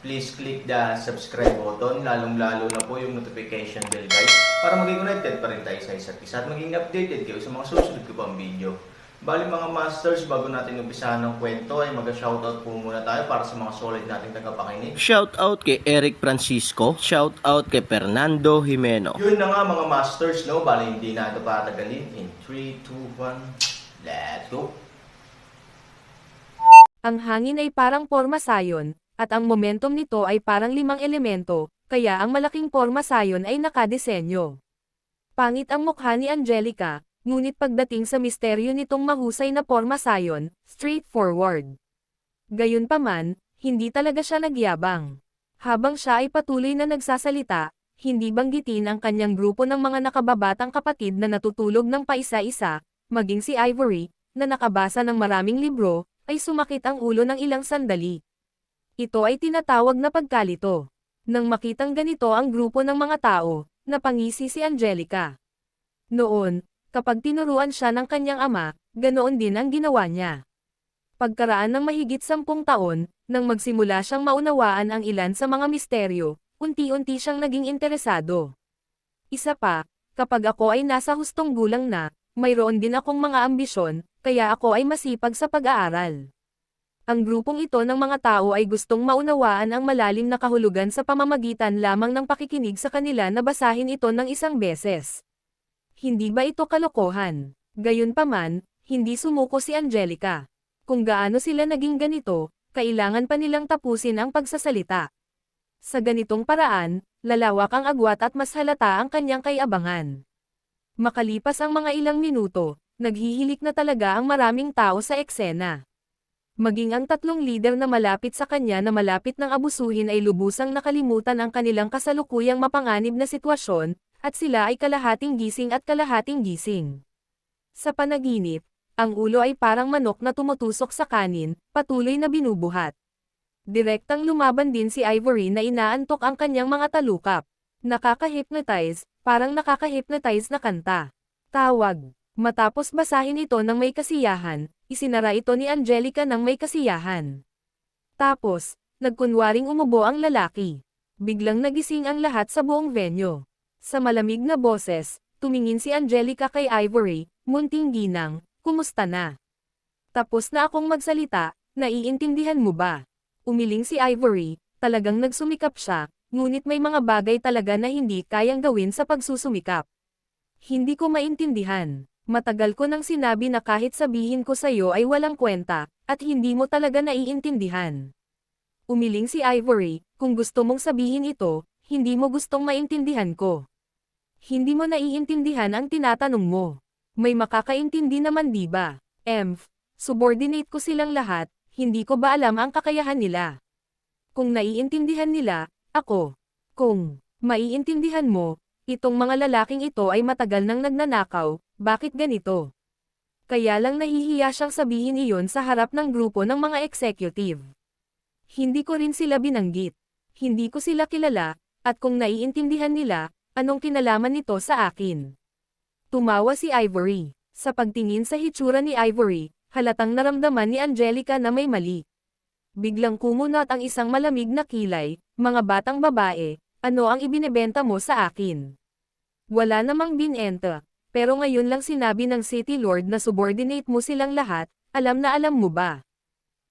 please click the subscribe button, lalong-lalo na po yung notification bell guys, para maging connected pa rin tayo sa isa't isa at maging updated kayo sa mga susunod ko pang video. Bali mga masters, bago natin umpisahan ng kwento ay mag-shoutout po muna tayo para sa mga solid nating tagapakinig. Shout out kay Eric Francisco, shout out kay Fernando Jimeno. Yun na nga mga masters, no? Bali hindi na ito patagalin. In 3, 2, 1, let's go! Ang hangin ay parang porma sayon, at ang momentum nito ay parang limang elemento, kaya ang malaking porma sayon ay nakadesenyo. Pangit ang mukha ni Angelica, ngunit pagdating sa misteryo nitong mahusay na porma sayon, straightforward. Gayunpaman, hindi talaga siya nagyabang. Habang siya ay patuloy na nagsasalita, hindi banggitin ang kanyang grupo ng mga nakababatang kapatid na natutulog ng paisa-isa, maging si Ivory, na nakabasa ng maraming libro, ay sumakit ang ulo ng ilang sandali. Ito ay tinatawag na pagkalito. Nang makitang ganito ang grupo ng mga tao, napangisi si Angelica. Noon, kapag tinuruan siya ng kanyang ama, ganoon din ang ginawa niya. Pagkaraan ng mahigit sampung taon, nang magsimula siyang maunawaan ang ilan sa mga misteryo, unti-unti siyang naging interesado. Isa pa, kapag ako ay nasa hustong gulang na, mayroon din akong mga ambisyon, kaya ako ay masipag sa pag-aaral. Ang grupong ito ng mga tao ay gustong maunawaan ang malalim na kahulugan sa pamamagitan lamang ng pakikinig sa kanila na basahin ito ng isang beses. Hindi ba ito kalokohan? Gayunpaman, hindi sumuko si Angelica. Kung gaano sila naging ganito, kailangan pa nilang tapusin ang pagsasalita. Sa ganitong paraan, lalawak ang agwat at mas halata ang kanyang kayabangan. Makalipas ang mga ilang minuto, naghihilik na talaga ang maraming tao sa eksena. Maging ang tatlong leader na malapit sa kanya na malapit ng abusuhin ay lubusang nakalimutan ang kanilang kasalukuyang mapanganib na sitwasyon, at sila ay kalahating gising at kalahating gising. Sa panaginip, ang ulo ay parang manok na tumutusok sa kanin, patuloy na binubuhat. Direktang lumaban din si Ivory na inaantok ang kanyang mga talukap. Nakaka-hypnotize, parang nakaka-hypnotize na kanta. Tawag. Matapos basahin ito ng may kasiyahan, isinara ito ni Angelica ng may kasiyahan. Tapos, nagkunwaring umubo ang lalaki. Biglang nagising ang lahat sa buong venue. Sa malamig na boses, tumingin si Angelica kay Ivory, munting ginang, kumusta na? Tapos na akong magsalita, naiintindihan mo ba? Umiling si Ivory, talagang nagsumikap siya, ngunit may mga bagay talaga na hindi kayang gawin sa pagsusumikap. Hindi ko maintindihan. Matagal ko nang sinabi na kahit sabihin ko sa'yo ay walang kwenta, at hindi mo talaga naiintindihan. Umiling si Ivory, kung gusto mong sabihin ito, hindi mo gustong maintindihan ko. Hindi mo naiintindihan ang tinatanong mo. May makakaintindi naman di ba? Emph, subordinate ko silang lahat, hindi ko ba alam ang kakayahan nila? Kung naiintindihan nila, ako. Kung maiintindihan mo, itong mga lalaking ito ay matagal nang nagnanakaw, bakit ganito? Kaya lang nahihiya siyang sabihin iyon sa harap ng grupo ng mga executive. Hindi ko rin sila binanggit. Hindi ko sila kilala, at kung naiintindihan nila, anong kinalaman nito sa akin? Tumawa si Ivory. Sa pagtingin sa hitsura ni Ivory, halatang naramdaman ni Angelica na may mali. Biglang kumunot ang isang malamig na kilay, mga batang babae, ano ang ibinebenta mo sa akin? Wala namang binenta, pero ngayon lang sinabi ng City Lord na subordinate mo silang lahat, alam na alam mo ba?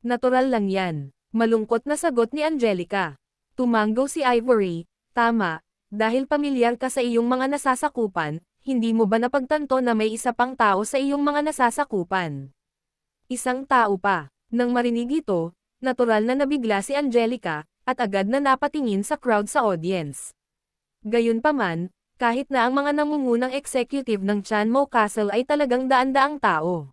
Natural lang yan. Malungkot na sagot ni Angelica. Tumanggo si Ivory, tama, dahil pamilyar ka sa iyong mga nasasakupan, hindi mo ba napagtanto na may isa pang tao sa iyong mga nasasakupan? Isang tao pa. Nang marinig ito, natural na nabigla si Angelica, at agad na napatingin sa crowd sa audience. Gayunpaman, kahit na ang mga nangungunang executive ng Chanmo Castle ay talagang daan-daang tao.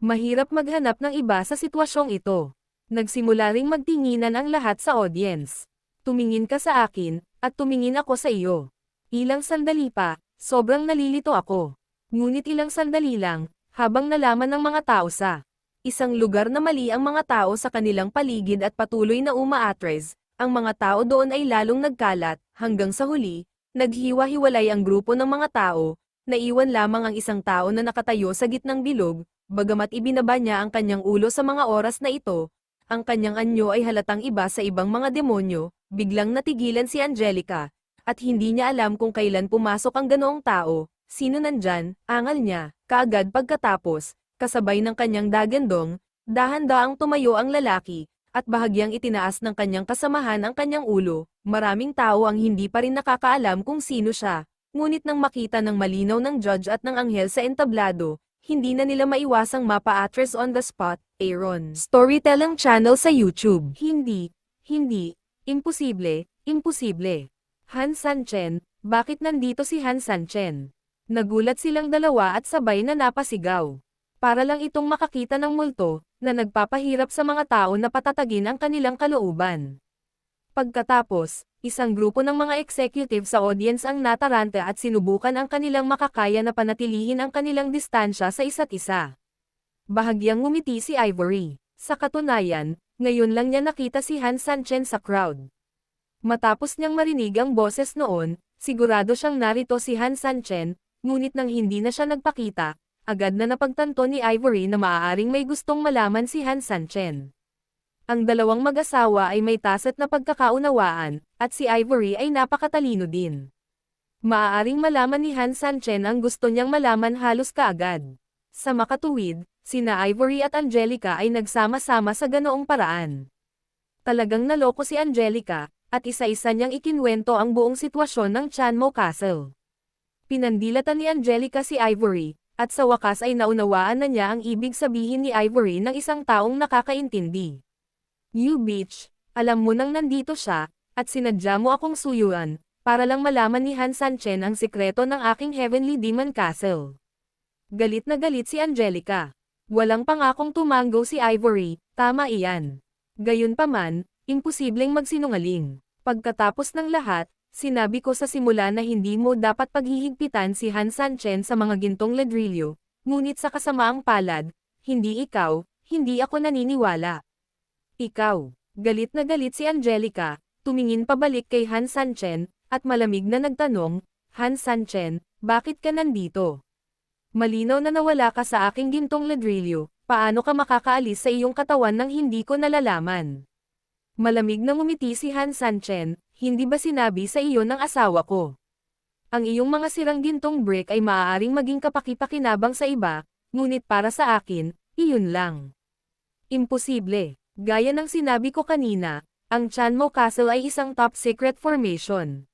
Mahirap maghanap ng iba sa sitwasyong ito. Nagsimula ring magtinginan ang lahat sa audience. Tumingin ka sa akin, at tumingin ako sa iyo. Ilang sandali pa, sobrang nalilito ako. Ngunit ilang sandali lang, habang nalaman ng mga tao sa isang lugar na mali ang mga tao sa kanilang paligid at patuloy na umaatres, ang mga tao doon ay lalong nagkalat, hanggang sa huli, naghiwa-hiwalay ang grupo ng mga tao, naiwan lamang ang isang tao na nakatayo sa gitnang bilog, bagamat ibinaba niya ang kanyang ulo sa mga oras na ito, ang kanyang anyo ay halatang iba sa ibang mga demonyo, biglang natigilan si Angelica, at hindi niya alam kung kailan pumasok ang ganoong tao, sino nandyan, angal niya, kaagad pagkatapos, kasabay ng kanyang dagandong, dahan-daang tumayo ang lalaki, at bahagyang itinaas ng kanyang kasamahan ang kanyang ulo, maraming tao ang hindi pa rin nakakaalam kung sino siya, ngunit nang makita ng malinaw ng judge at ng anghel sa entablado, hindi na nila maiwasang mapa-atres on the spot, Aaron. Storytelling channel sa YouTube. Hindi, hindi, imposible, imposible. Han Sanchen, bakit nandito si Han Sanchen? Nagulat silang dalawa at sabay na napasigaw. Para lang itong makakita ng multo, na nagpapahirap sa mga tao na patatagin ang kanilang kalooban. Pagkatapos, isang grupo ng mga executive sa audience ang natarante at sinubukan ang kanilang makakaya na panatilihin ang kanilang distansya sa isa't isa. Bahagyang ngumiti si Ivory. Sa katunayan, ngayon lang niya nakita si Han Sanchen sa crowd. Matapos niyang marinig ang boses noon, sigurado siyang narito si Han Sanchen, ngunit nang hindi na siya nagpakita, agad na napagtanto ni Ivory na maaaring may gustong malaman si Han Sanchen. Ang dalawang mag-asawa ay may taset na pagkakaunawaan, at si Ivory ay napakatalino din. Maaaring malaman ni Han Sanchen ang gusto niyang malaman halos kaagad. Sa makatuwid, sina Ivory at Angelica ay nagsama-sama sa ganoong paraan. Talagang naloko si Angelica, at isa-isa niyang ikinwento ang buong sitwasyon ng Chanmo Castle. Pinandilatan ni Angelica si Ivory, at sa wakas ay naunawaan na niya ang ibig sabihin ni Ivory ng isang taong nakakaintindi. You bitch, alam mo nang nandito siya, at sinadya mo akong suyuan, para lang malaman ni Han Sanchen ang sikreto ng aking Heavenly Demon Castle. Galit na galit si Angelica. Walang pangakong tumanggo si Ivory, tama iyan. Gayunpaman, imposibleng magsinungaling. Pagkatapos ng lahat, sinabi ko sa simula na hindi mo dapat paghihigpitan si Han Sanchen sa mga gintong ladrillo, ngunit sa kasamaang palad, hindi ikaw, hindi ako naniniwala. Ikaw, galit na galit si Angelica, tumingin pabalik kay Han Sanchen, at malamig na nagtanong, Han Sanchen, bakit ka nandito? Malinaw na nawala ka sa aking gintong ladrillo, paano ka makakaalis sa iyong katawan nang hindi ko nalalaman? Malamig na ngumiti si Han Sanchen, hindi ba sinabi sa iyo ng asawa ko? Ang iyong mga sirang gintong brick ay maaaring maging kapakipakinabang sa iba, ngunit para sa akin, iyon lang. Imposible. Gaya ng sinabi ko kanina, ang Chanmo Castle ay isang top secret formation.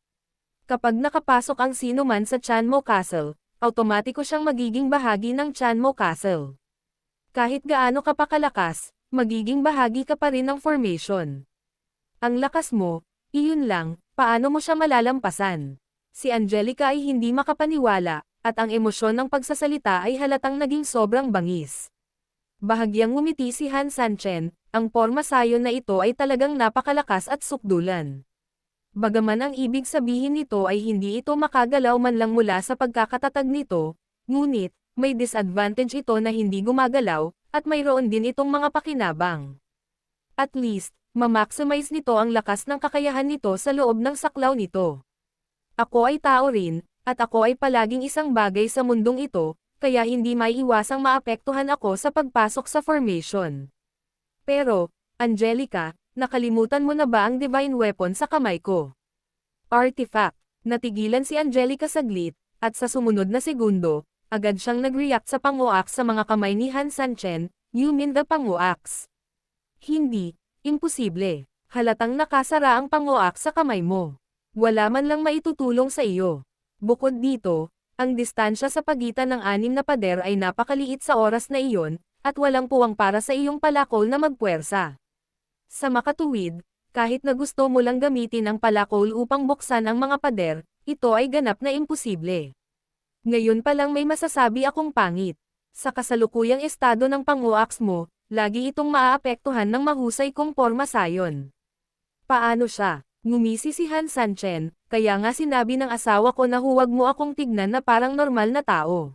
Kapag nakapasok ang sino man sa Chanmo Castle, automatiko siyang magiging bahagi ng Chanmo Castle. Kahit gaano ka pa kalakas, magiging bahagi ka pa rin ng formation. Ang lakas mo, iyon lang, paano mo siya malalampasan? Si Angelica ay hindi makapaniwala, at ang emosyon ng pagsasalita ay halatang naging sobrang bangis. Bahagyang ngumiti si Han Sanchen, ang porma sayon na ito ay talagang napakalakas at sukdulan. Bagaman ang ibig sabihin nito ay hindi ito makagalaw man lang mula sa pagkakatatag nito, ngunit, may disadvantage ito na hindi gumagalaw, at mayroon din itong mga pakinabang. At least, ma-maximize nito ang lakas ng kakayahan nito sa loob ng saklaw nito. Ako ay tao rin, at ako ay palaging isang bagay sa mundong ito, kaya hindi maiiwasang maapektuhan ako sa pagpasok sa formation. Pero, Angelica, nakalimutan mo na ba ang divine weapon sa kamay ko? Artifact. Natigilan si Angelica saglit, at sa sumunod na segundo, agad siyang nag-react sa panguaks sa mga kamay ni Han Sanchen, you mean the panguaks. Hindi, imposible. Halatang nakasara ang panguaks sa kamay mo. Wala man lang maitutulong sa iyo. Bukod dito, ang distansya sa pagitan ng anim na pader ay napakaliit sa oras na iyon, at walang puwang para sa iyong palakol na magpuwersa. Sa makatuwid, kahit na gusto mo lang gamitin ang palakol upang buksan ang mga pader, ito ay ganap na imposible. Ngayon pa lang may masasabi akong pangit. Sa kasalukuyang estado ng panguaks mo, lagi itong maaapektuhan ng mahusay kong porma sayon. Paano siya? Ngumisi si Han Sanchen, Kaya nga sinabi ng asawa ko na huwag mo akong tignan na parang normal na tao.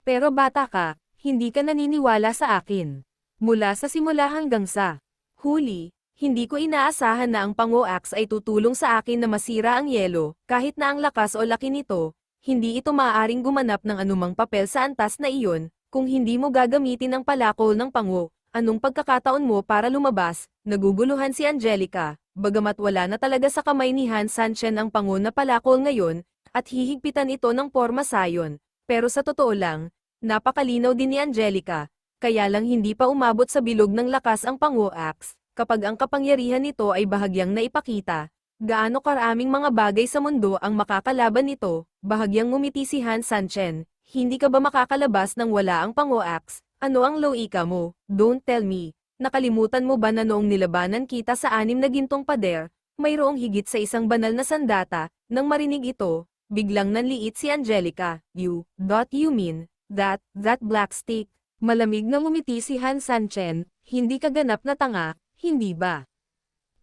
Pero bata ka, hindi ka naniniwala sa akin. Mula sa simula hanggang sa huli, hindi ko inaasahan na ang Pango-Axe ay tutulong sa akin na masira ang yelo, kahit na ang lakas o laki nito, hindi ito maaaring gumanap ng anumang papel sa antas na iyon, kung hindi mo gagamitin ang palakol ng pango. Anong pagkakataon mo para lumabas? Naguguluhan si Angelica, bagamat wala na talaga sa kamay ni Han Sanchen ang pango na palakol ngayon, at hihigpitan ito ng porma sayon. Pero sa totoo lang, napakalinaw din ni Angelica, kaya lang hindi pa umabot sa bilog ng lakas ang pango-axe, kapag ang kapangyarihan nito ay bahagyang naipakita. Gaano karaming mga bagay sa mundo ang makakalaban nito, bahagyang ngumiti si Han Sanchen, hindi ka ba makakalabas nang wala ang pango-axe? Ano ang loika mo? Don't tell me. Nakalimutan mo ba na noong nilabanan kita sa anim na gintong pader, mayroong higit sa isang banal na sandata, nang marinig ito, biglang nanliit si Angelica, you, dot you mean, that, that black stick. Malamig na ngumiti si Han Sanchen, hindi ka ganap na tanga, hindi ba?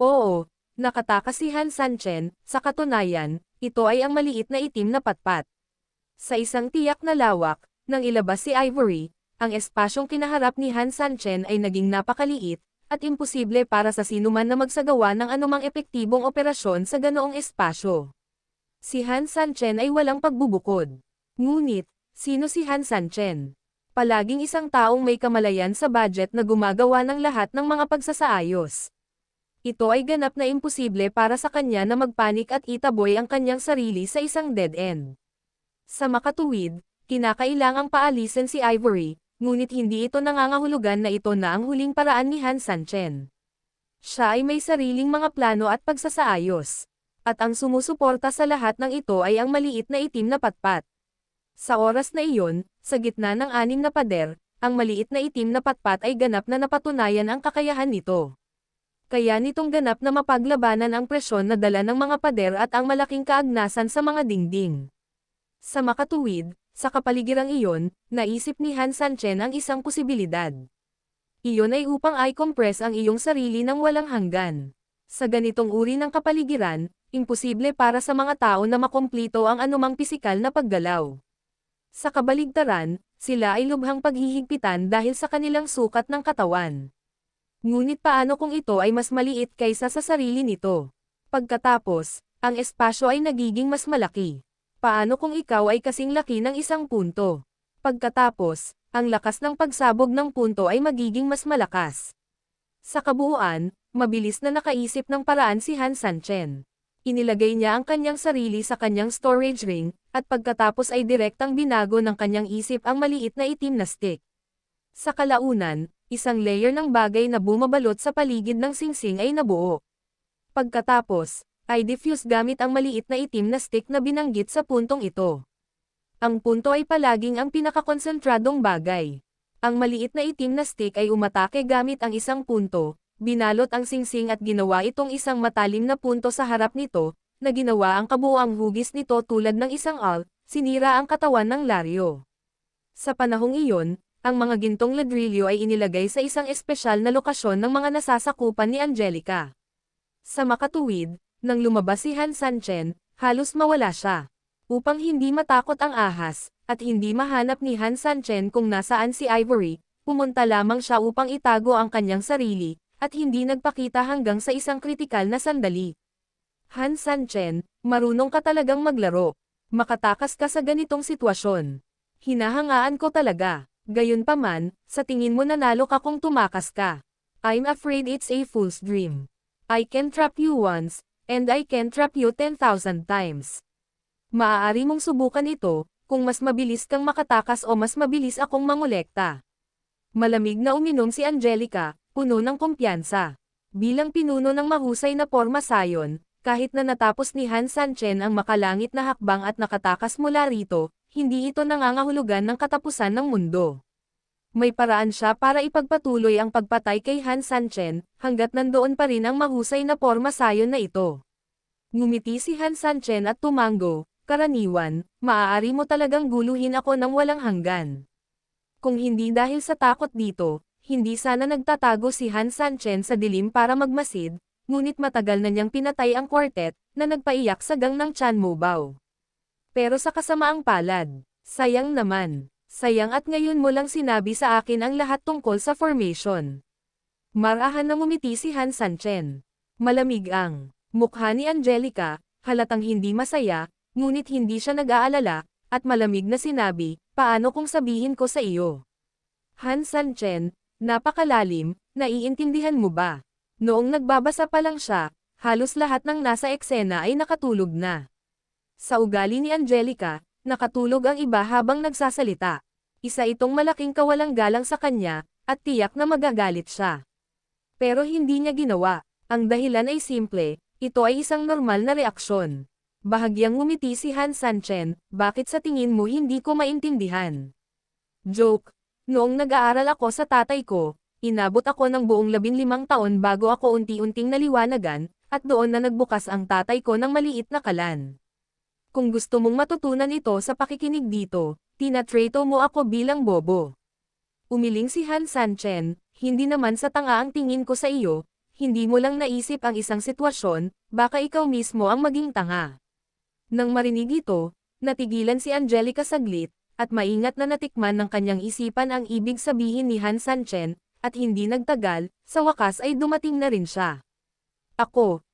Oo, nakatakas si Han Sanchen, sa katunayan, ito ay ang maliit na itim na patpat. Sa isang tiyak na lawak, nang ilabas si Ivory, ang espasyong kinaharap ni Han Sanchen ay naging napakaliit, at imposible para sa sinuman na magsagawa ng anumang epektibong operasyon sa ganoong espasyo. Si Han Sanchen ay walang pagbubukod. Ngunit, sino si Han Sanchen? Palaging isang taong may kamalayan sa budget na gumagawa ng lahat ng mga pagsasaayos. Ito ay ganap na imposible para sa kanya na magpanik at itaboy ang kanyang sarili sa isang dead end. Sa makatuwid, kinakailangang paalisin si Ivory, ngunit hindi ito nangangahulugan na ito na ang huling paraan ni Han Sanchen. Siya ay may sariling mga plano at pagsasaayos. At ang sumusuporta sa lahat ng ito ay ang maliit na itim na patpat. Sa oras na iyon, sa gitna ng anim na pader, ang maliit na itim na patpat ay ganap na napatunayan ang kakayahan nito. Kaya nitong ganap na mapaglabanan ang presyon na dala ng mga pader at ang malaking kaagnasan sa mga dingding. Sa makatuwid, sa kapaligirang iyon, naisip ni Han Sanchen ang isang posibilidad. Iyon ay upang i-compress ang iyong sarili ng walang hanggan. Sa ganitong uri ng kapaligiran, imposible para sa mga tao na makomplito ang anumang pisikal na paggalaw. Sa kabaligtaran, sila ay lubhang paghihigpitan dahil sa kanilang sukat ng katawan. Ngunit paano kung ito ay mas maliit kaysa sa sarili nito? Pagkatapos, ang espasyo ay nagiging mas malaki. Paano kung ikaw ay kasing laki ng isang punto? Pagkatapos, ang lakas ng pagsabog ng punto ay magiging mas malakas. Sa kabuuan, mabilis na nakaisip ng paraan si Han Sanchen. Inilagay niya ang kanyang sarili sa kanyang storage ring, at pagkatapos ay direktang binago ng kanyang isip ang maliit na itim na stick. Sa kalaunan, isang layer ng bagay na bumabalot sa paligid ng singsing ay nabuo. Pagkatapos, ay diffuse gamit ang maliit na itim na stick na binanggit sa puntong ito. Ang punto ay palaging ang pinakakonsentradong bagay. Ang maliit na itim na stick ay umatake gamit ang isang punto, binalot ang singsing at ginawa itong isang matalim na punto sa harap nito, na ginawa ang kabuoang hugis nito tulad ng isang alt, sinira ang katawan ng Lario. Sa panahong iyon, ang mga gintong ladrillo ay inilagay sa isang espesyal na lokasyon ng mga nasasakupan ni Angelica. Sa makatuwid, nang lumabas si Han Sanchen, halos mawala siya. Upang hindi matakot ang ahas, at hindi mahanap ni Han Sanchen kung nasaan si Ivory, pumunta lamang siya upang itago ang kanyang sarili, at hindi nagpakita hanggang sa isang kritikal na sandali. Han Sanchen, marunong ka talagang maglaro. Makatakas ka sa ganitong sitwasyon. Hinahangaan ko talaga. Gayunpaman, sa tingin mo nanalo ka kung tumakas ka. I'm afraid it's a fool's dream. I can trap you once, and I can trap you 10,000 times. Maaari mong subukan ito, kung mas mabilis kang makatakas o mas mabilis akong mangolekta. Malamig na uminom si Angelica, puno ng kumpiyansa. Bilang pinuno ng mahusay na porma sayon, kahit na natapos ni Han Sanchen ang makalangit na hakbang at nakatakas mula rito, hindi ito nangangahulugan ng katapusan ng mundo. May paraan siya para ipagpatuloy ang pagpatay kay Han Sanchen, hanggat nandoon pa rin ang mahusay na porma sayon na ito. Ngumiti si Han Sanchen at tumango, karaniwan, maaari mo talagang guluhin ako ng walang hanggan. Kung hindi dahil sa takot dito, hindi sana nagtatago si Han Sanchen sa dilim para magmasid, ngunit matagal na niyang pinatay ang quartet, na nagpaiyak sa gang ng Chan Mobao. Pero sa kasamaang palad, sayang naman, sayang at ngayon mo lang sinabi sa akin ang lahat tungkol sa formation. Marahan na ngumiti si Han Sanchen. Malamig ang mukha ni Angelica, halatang hindi masaya, ngunit hindi siya nag-aalala, at malamig na sinabi, paano kung sabihin ko sa iyo? Han Sanchen, napakalalim, naiintindihan mo ba? Noong nagbabasa pa lang siya, halos lahat ng nasa eksena ay nakatulog na. Sa ugali ni Angelica, nakatulog ang iba habang nagsasalita. Isa itong malaking kawalang galang sa kanya, at tiyak na magagalit siya. Pero hindi niya ginawa. Ang dahilan ay simple, ito ay isang normal na reaksyon. Bahagyang ngumiti si Han Sanchen, bakit sa tingin mo hindi ko maintindihan? Joke. Noong nag-aaral ako sa tatay ko, inabot ako ng buong labinlimang taon bago ako unti-unting naliwanagan, at doon na nagbukas ang tatay ko ng maliit na kalan. Kung gusto mong matutunan ito sa pakikinig dito, tinatrato mo ako bilang bobo. Umiling si Han Sanchen, hindi naman sa tanga ang tingin ko sa iyo, hindi mo lang naisip ang isang sitwasyon, baka ikaw mismo ang maging tanga. Nang marinig ito, natigilan si Angelica saglit, at maingat na natikman ng kanyang isipan ang ibig sabihin ni Han Sanchen, at hindi nagtagal, sa wakas ay dumating na rin siya. Ako,